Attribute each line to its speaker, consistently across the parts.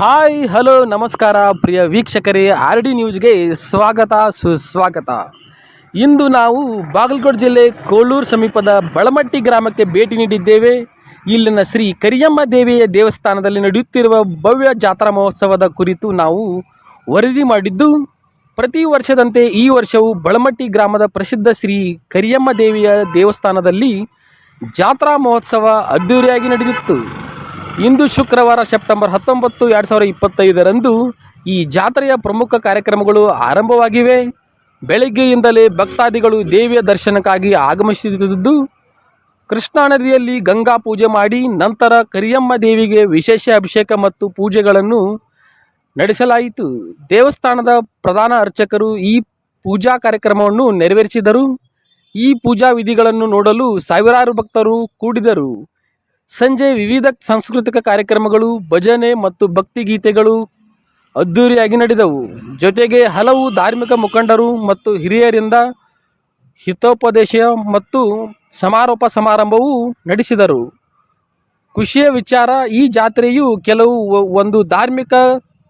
Speaker 1: Hi, hello, ನಮಸ್ಕಾರ, ಪ್ರಿಯ ವೀಕ್ಷಕರೇ, R D ನ್ಯೂಸ್ಗೆ ಸ್ವಾಗತ, ಸುಸ್ವಾಗತ. ಇಂದು ನಾವು ಬಾಗಲಕೋಟೆ ಜಿಲ್ಲೆ ಕೋಳೂರು ಸಮೀಪದ ಬಳಮಟ್ಟಿ ಗ್ರಾಮಕ್ಕೆ ಭೇಟಿ ನೀಡಿದ್ದೇವೆ. ಇಲ್ಲಿನ ಶ್ರೀ ಕರಿಯಮ್ಮ ದೇವಿಯ ದೇವಸ್ಥಾನದಲ್ಲಿ ನಡೆಯುತ್ತಿರುವ ಭವ್ಯ ಜಾತ್ರಾ ಮಹೋತ್ಸವದ ಕುರಿತು ನಾವು ವರದಿ ಮಾಡಿದ್ದು, ಪ್ರತಿ ವರ್ಷದಂತೆ ಈ ವರ್ಷವೂ ಬಳಮಟ್ಟಿ ಗ್ರಾಮದ ಪ್ರಸಿದ್ಧ ಶ್ರೀ ಕರಿಯಮ್ಮ ದೇವಿಯ ದೇವಸ್ಥಾನದಲ್ಲಿ ಜಾತ್ರಾ ಮಹೋತ್ಸವ ಅದ್ದೂರಿಯಾಗಿ ನಡೆದಿತ್ತು. ಇಂದು ಶುಕ್ರವಾರ ಸೆಪ್ಟೆಂಬರ್ ಹತ್ತೊಂಬತ್ತು ಎರಡು ಸಾವಿರದ ಇಪ್ಪತ್ತೈದರಂದು ಈ ಜಾತ್ರೆಯ ಪ್ರಮುಖ ಕಾರ್ಯಕ್ರಮಗಳು ಆರಂಭವಾಗಿವೆ. ಬೆಳಗ್ಗೆಯಿಂದಲೇ ಭಕ್ತಾದಿಗಳು ದೇವಿಯ ದರ್ಶನಕ್ಕಾಗಿ ಆಗಮಿಸುತ್ತಿದ್ದು ಕೃಷ್ಣಾ ನದಿಯಲ್ಲಿ ಗಂಗಾ ಪೂಜೆ ಮಾಡಿ ನಂತರ ಕರಿಯಮ್ಮ ದೇವಿಗೆ ವಿಶೇಷ ಅಭಿಷೇಕ ಮತ್ತು ಪೂಜೆಗಳನ್ನು ನಡೆಸಲಾಯಿತು. ದೇವಸ್ಥಾನದ ಪ್ರಧಾನ ಅರ್ಚಕರು ಈ ಪೂಜಾ ಕಾರ್ಯಕ್ರಮವನ್ನು ನೆರವೇರಿಸಿದರು. ಈ ಪೂಜಾ ವಿಧಿಗಳನ್ನು ನೋಡಲು ಸಾವಿರಾರು ಭಕ್ತರು ಕೂಡಿದರು. ಸಂಜೆ ವಿವಿಧ ಸಾಂಸ್ಕೃತಿಕ ಕಾರ್ಯಕ್ರಮಗಳು, ಭಜನೆ ಮತ್ತು ಭಕ್ತಿಗೀತೆಗಳು ಅದ್ದೂರಿಯಾಗಿ ನಡೆದವು. ಜೊತೆಗೆ ಹಲವು ಧಾರ್ಮಿಕ ಮುಖಂಡರು ಮತ್ತು ಹಿರಿಯರಿಂದ ಹಿತೋಪದೇಶ ಮತ್ತು ಸಮಾರೋಪ ಸಮಾರಂಭವು ನಡೆಸಿದರು. ಖುಷಿಯ ವಿಚಾರ, ಈ ಜಾತ್ರೆಯು ಕೆಲವು ಒಂದು ಧಾರ್ಮಿಕ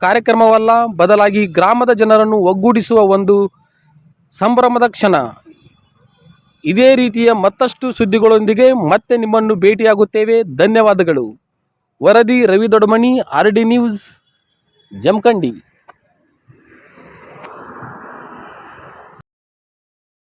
Speaker 1: ಕಾರ್ಯಕ್ರಮವಲ್ಲ, ಬದಲಾಗಿ ಗ್ರಾಮದ ಜನರನ್ನು ಒಗ್ಗೂಡಿಸುವ ಒಂದು ಸಂಭ್ರಮದ ಕ್ಷಣ. ಇದೇ ರೀತಿಯ ಮತ್ತಷ್ಟು ಸುದ್ದಿಗಳೊಂದಿಗೆ ಮತ್ತೆ ನಿಮ್ಮನ್ನು ಭೇಟಿಯಾಗುತ್ತೇವೆ. ಧನ್ಯವಾದಗಳು. ವರದಿ Ravi Doddamani R D news, Jamkhandi.